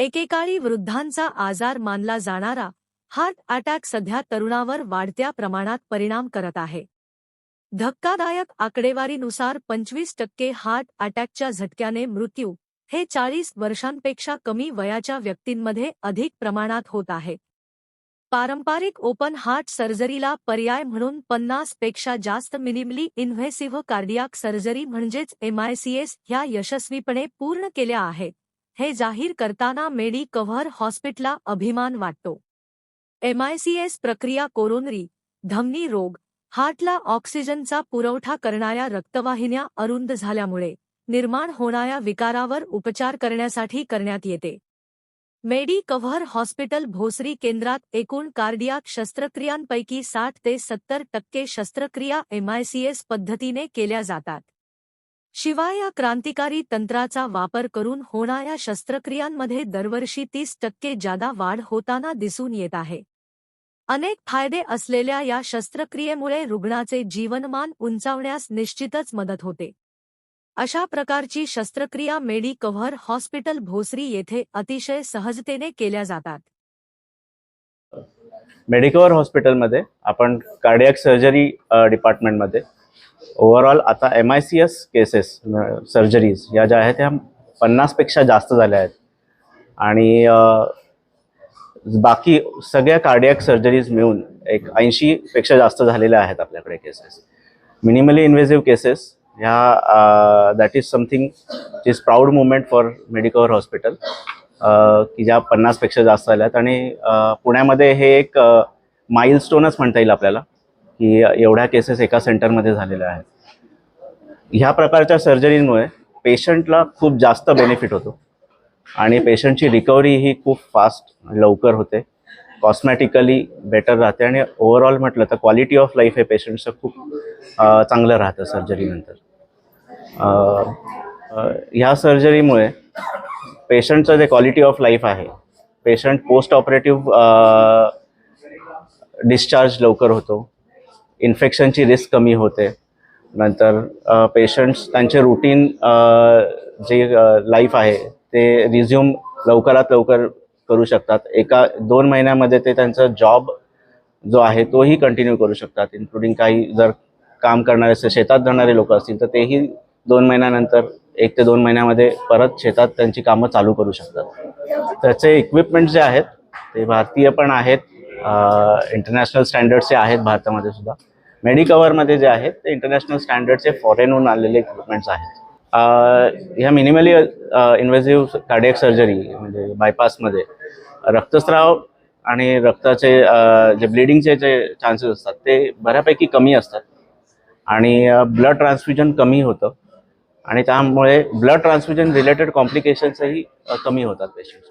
एकेकाळी वृद्धांचा आजार मानला जाणारा हार्ट अटॅक सध्या तरुणावर वाढत्या प्रमाणात परिणाम करत आहे. धक्कादायक आकडेवारीनुसार पंचवीस टक्के हार्ट अटॅकच्या झटक्याने मृत्यू हे चाळीस वर्षांपेक्षा कमी वयाच्या व्यक्तींमध्ये अधिक प्रमाणात होत आहे. पारंपरिक ओपन हार्ट सर्जरीला पर्याय म्हणून पन्नासपेक्षा जास्त मिनिमली इन्व्हेसिव्ह कार्डियाक सर्जरी म्हणजेच एमआयसीएस ह्या यशस्वीपणे पूर्ण केल्या आहेत. हे जाहीर करताना मेडी कव्हर हॉस्पिटलला अभिमान वाटतो. एमआयसीएस प्रक्रिया कोरोनरी धमनी रोग हार्टला ऑक्सिजनचा पुरवठा करणाऱ्या रक्तवाहिन्या अरुंद झाल्यामुळे निर्माण होणाऱ्या विकारावर उपचार करण्यासाठी करण्यात येते. मेडी कव्हर हॉस्पिटल भोसरी केंद्रात एकूण कार्डियाक शस्त्रक्रियांपैकी साठ ते सत्तर टक्के शस्त्रक्रिया एमआयसीएस पद्धतीने केल्या जातात. शिवाय या क्रांतिकारी तंत्राचा वापर करून होणाऱ्या शस्त्रक्रियांमध्ये दरवर्षी तीस टक्के जादा वाढ होताना दिसून येत आहे. अनेक फायदे असलेल्या या शस्त्रक्रियेमुळे रुग्णाचे जीवनमान उंचावण्यास निश्चितच मदत होते. अशा प्रकारची शस्त्रक्रिया मेडी कव्हर हॉस्पिटल भोसरी येथे अतिशय सहजतेने केल्या जातात. मेडिकवर हॉस्पिटलमध्ये आपण कार्डियक सर्जरी डिपार्टमेंटमध्ये ओव्हरऑल आता M I C S cases surgeries या ज्या आहेत त्या पन्नासपेक्षा जास्त झाल्या आहेत. आणि बाकी सगळ्या कार्डियक सर्जरीज मिळून एक ऐंशीपेक्षा जास्त झालेल्या आहेत आपल्याकडे केसेस मिनिमली इन्व्हेसिव्ह केसेस ह्या that is something is proud movement for Medicover hospital की ज्या पन्नासपेक्षा जास्त झाल्या आहेत. आणि पुण्यामध्ये हे एक माइलस्टोनच म्हणता येईल आपल्याला. की एवढ्या केसेस एका सेंटरमध्ये झालेल्या आहेत. ह्या प्रकारच्या सर्जरीमुळे पेशंटला खूप जास्त बेनिफिट होतो. आणि पेशंटची रिकव्हरी ही खूप फास्ट लवकर होते. कॉस्मॅटिकली बेटर राहते आणि ओव्हरऑल म्हटलं तर क्वालिटी ऑफ लाईफ हे पेशंटचं खूप चांगलं राहतं सर्जरीनंतर ह्या सर्जरीमुळे पेशंटचं जे क्वालिटी ऑफ लाईफ आहे पेशंट पोस्ट ऑपरेटिव्ह डिस्चार्ज लवकर होतो. इन्फेक्शनची रिस्क कमी होते. नंतर पेशंट्स त्यांचे रुटीन जे लाईफ आहे ते रिझ्यूम लवकरात लवकर करू शकतात. एका दोन महिन्यामध्ये ते त्यांचा जॉब जो आहे तोही कंटिन्यू करू शकतात. इन्क्लुडिंग काही जर काम करणारे असेल शेतात जाणारे लोक असतील तर तेही दोन महिन्यानंतर एक ते दोन महिन्यामध्ये परत शेतात त्यांची कामं चालू करू शकतात. त्याचे इक्विपमेंट जे आहेत ते भारतीय पण आहेत इंटरनॅशनल स्टँडर्डचे आहेत भारतामध्ये सुद्धा. मेडिकवरमध्ये जे आहेत ते इंटरनॅशनल स्टँडर्डचे फॉरेनहून आलेले इक्विपमेंट्स आहेत. ह्या मिनिमली इन्व्हेसिव्ह कार्डियक सर्जरी म्हणजे बायपासमध्ये रक्तस्राव आणि रक्ताचे जे ब्लिडिंगचे जे चान्सेस असतात ते बऱ्यापैकी कमी असतात. आणि ब्लड ट्रान्सफ्युजन कमी होतं. आणि त्यामुळे ब्लड ट्रान्सफ्युजन रिलेटेड कॉम्प्लिकेशन्सही कमी होतात पेशंट्स